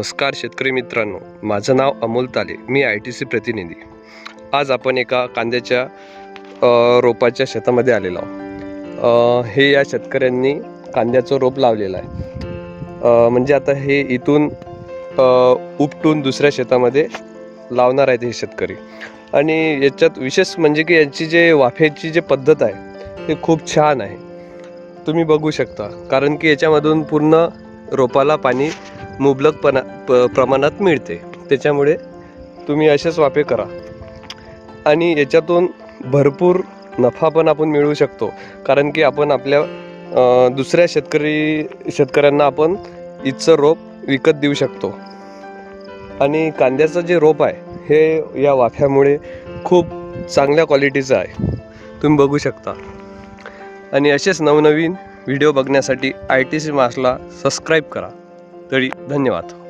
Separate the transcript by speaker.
Speaker 1: नमस्कार शेतकरी मित्रांनो. माझं नाव अमोल ताले. मी आय टी सी प्रतिनिधी. आज आपण एका कांद्याच्या रोपाच्या शेतामध्ये आलेलो आहोत. हे या शेतकऱ्यांनी कांद्याचं रोप लावलेलं आहे. म्हणजे आता हे इथून उपटून दुसऱ्या शेतामध्ये लावणार आहेत हे शेतकरी. आणि याच्यात विशेष म्हणजे की यांची जे वाफेची जी पद्धत आहे ते खूप छान आहे. तुम्ही बघू शकता. कारण की याच्यामधून पूर्ण रोपाला पाणी मुबलकपणा प प्रमाणात मिळते. त्याच्यामुळे तुम्ही असेच वाफे करा. आणि याच्यातून भरपूर नफा पण आपण मिळवू शकतो. कारण की आपण आपल्या दुसऱ्या शेतकरी शेतकऱ्यांना आपण इथचं रोप विकत देऊ शकतो. आणि कांद्याचं जे रोप आहे हे या वाफ्यामुळे खूप चांगल्या क्वालिटीचं आहे. तुम्ही बघू शकता. आणि असेच नवनवीन व्हिडिओ बघण्यासाठी आय टी सी मासला सबस्क्राईब करा. तरी धन्यवाद.